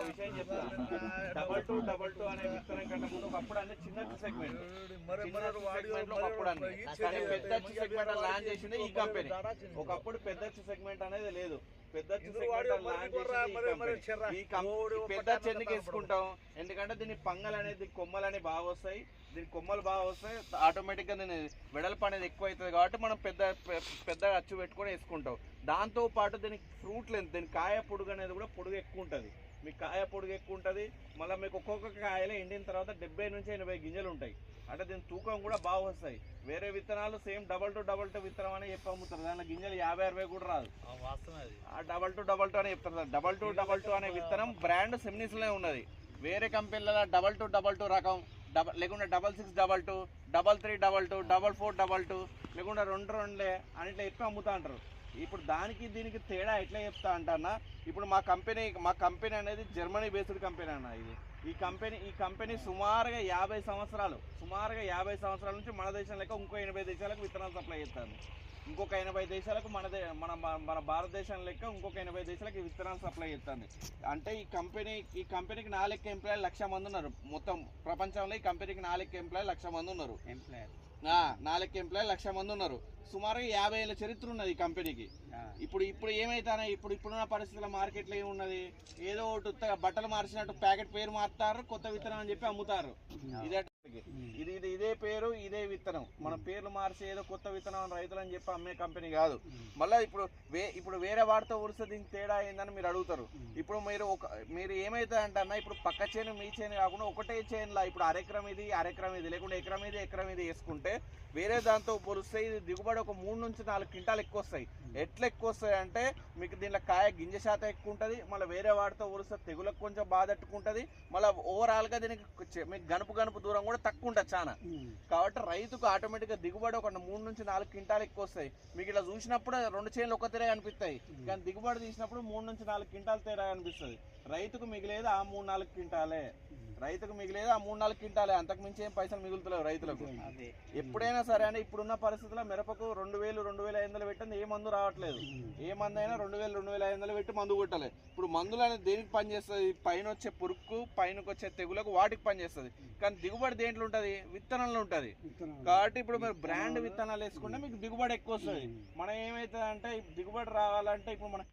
ఒక విషయం చెప్తాను డబల్ టూ డబల్ టూ అనే విత్తనం కంటే ముందు ఒకప్పుడు అనేది చిన్న సెగ్మెంట్ ఒకప్పుడు అన్ని. కానీ పెద్ద సెగ్మెంట్ లాంచ్ చేసింది ఈ కంపెనీ ఒకప్పుడు పెద్ద సెగ్మెంట్ అనేది లేదు. పెద్ద పెద్ద చెన్నుకి వేసుకుంటాం. ఎందుకంటే దీని పంగలు అనేది కొమ్మలు అనేవి బాగా వస్తాయి. దీని కొమ్మలు బాగా వస్తాయి. ఆటోమేటిక్గా దీని వెడల్పు అనేది ఎక్కువ అవుతుంది కాబట్టి మనం పెద్ద పెద్ద అచ్చు పెట్టుకొని వేసుకుంటాం. దాంతో పాటు దీనికి ఫ్రూట్ లెంత్ దీని కాయ పొడుగు అనేది కూడా పొడుగు ఎక్కువ ఉంటుంది. మీకు కాయ పొడుగు ఎక్కువ ఉంటుంది. మళ్ళీ మీకు ఒక్కొక్క కాయలు ఎండిన తర్వాత డెబ్బై నుంచి ఎనభై గింజలు ఉంటాయి. అంటే దీని తూకం కూడా బాగా వస్తాయి. వేరే విత్తనాలు same double two double two విత్తనం అని చెప్పి అమ్ముతారు. దానిలో గింజలు యాభై అరవై కూడా రాదు. ఆ డబల్ టూ డబల్ టూ అని చెప్తారు డబల్ టూ డబల్ టూ అనే విత్తనం బ్రాండ్ సెమినిస్లోనే ఉన్నది. వేరే కంపెనీలలో డబల్ టూ డబల్ టూ రకం డబల్ లేకుంటే double six double two double three double two double four double two లేకుంటే రెండు రెండులే అని ఇట్లా ఎక్కువ అమ్ముతా అంటారు. ఇప్పుడు దానికి దీనికి తేడా ఎట్లా చెప్తా అంటన్నా ఇప్పుడు మా కంపెనీ మా కంపెనీ అనేది జర్మనీ బేస్డ్ కంపెనీ అన్న ఇది. ఈ కంపెనీ ఈ కంపెనీ సుమారుగా యాభై సంవత్సరాలు సుమారుగా యాభై సంవత్సరాల నుంచి మన దేశం లెక్క ఇంకో ఎనభై దేశాలకు విత్తనాలు సప్లై చేస్తాను ఇంకొక ఎనభై దేశాలకు మన దే మన మన భారతదేశం లెక్క ఇంకొక ఎనభై దేశాలకు విత్తనాలు సప్లై చేస్తుంది. అంటే ఈ కంపెనీ ఈ కంపెనీకి నాలుగు ఎంప్లాయీలు లక్ష మంది ఉన్నారు. మొత్తం ప్రపంచంలో ఈ కంపెనీకి నాలుగు ఎంప్లాయీలు లక్ష మంది ఉన్నారు. ఎంప్లాయర్ నాలుగు ఎంప్లాయీలు లక్ష మంది ఉన్నారు. సుమారుగా యాభై ఏళ్ళ చరిత్ర ఉన్నది ఈ కంపెనీకి. ఇప్పుడు ఇప్పుడు ఏమైతానే? ఇప్పుడు ఇప్పుడున్న పరిస్థితుల మార్కెట్లో ఏమున్నది? ఏదో ఒకటి బట్టలు మార్చినట్టు ప్యాకెట్ పేరు మారుతారు కొత్త విత్తనం అని చెప్పి అమ్ముతారు. ఇదే ఇది ఇది ఇదే పేరు ఇదే విత్తనం. మన పేర్లు మార్చి ఏదో కొత్త విత్తనం అని రైతులు అని చెప్పి అమ్మే కంపెనీ కాదు. మళ్ళీ ఇప్పుడు వే ఇప్పుడు వేరే వాడితో ఉరిస్తే దీనికి తేడా ఏందని మీరు అడుగుతారు. ఇప్పుడు మీరు ఒక మీరు ఏమైతే అంటన్నా ఇప్పుడు పక్క చేను మీ చేను కాకుండా ఒకటే చేనులా ఇప్పుడు అరెకరం ఇది అరెకరం ఇది లేకుంటే ఎకరం ఇది ఎకరం ఇది వేసుకుంటే వేరే దాంతో పోలిస్తే ఇది దిగుబడి ఒక మూడు నుంచి నాలుగు క్వింటాలు ఎక్కువ వస్తాయి ఎట్లా ఎక్కువ వస్తాయి అంటే మీకు దీనిలో కాయ గింజ శాతం ఎక్కువ ఉంటుంది మళ్ళీ వేరే వాటితో పోలిస్తే తెగులకు కొంచెం బాధట్టుకుంటుంది మళ్ళీ ఓవరాల్గా దీనికి కొంచెం మీకు గనుపు గనుపు దూరం కూడా తక్కువ ఉంటుంది చాలా కాబట్టి రైతుకు ఆటోమేటిక్గా దిగుబడి ఒక మూడు నుంచి నాలుగు క్వింటాలు ఎక్కువ వస్తాయి. మీకు ఇలా చూసినప్పుడు రెండు చేనులు ఒక తేడా అనిపిస్తాయి కానీ దిగుబడి తీసినప్పుడు మూడు నుంచి నాలుగు క్వింటాలు తేడా అనిపిస్తుంది రైతుకు మిగిలేదు ఆ మూడు నాలుగు క్వింటాలే. రైతుకు మిగిలేదు? ఆ మూడు నాలుగు క్వింటాలే. అంతకు మించి ఏం పైసలు మిగులుతలేవు రైతులకు. ఎప్పుడైనా సరే అని ఇప్పుడున్న పరిస్థితుల్లో మిరపకు రెండు వేలు రెండు వేల ఐదు వందలు పెట్టింది ఏ మందు రావట్లేదు. ఏ మందు అయినా రెండు వేలు రెండు వేల ఐదు వందలు పెట్టి మందు కొట్టాలి. ఇప్పుడు మందులు అనేది దేనికి పనిచేస్తుంది పైన వచ్చే పురుక్కు పైనకి వచ్చే తెగులకు వాటికి పనిచేస్తుంది కానీ దిగుబడి దేంట్లో ఉంటుంది? విత్తనంలో ఉంటుంది. కాబట్టి ఇప్పుడు మీరు బ్రాండ్ విత్తనాలు వేసుకుంటే మీకు దిగుబడి ఎక్కువ వస్తుంది. మనం ఏమైతుంది అంటే దిగుబడి రావాలంటే ఇప్పుడు మన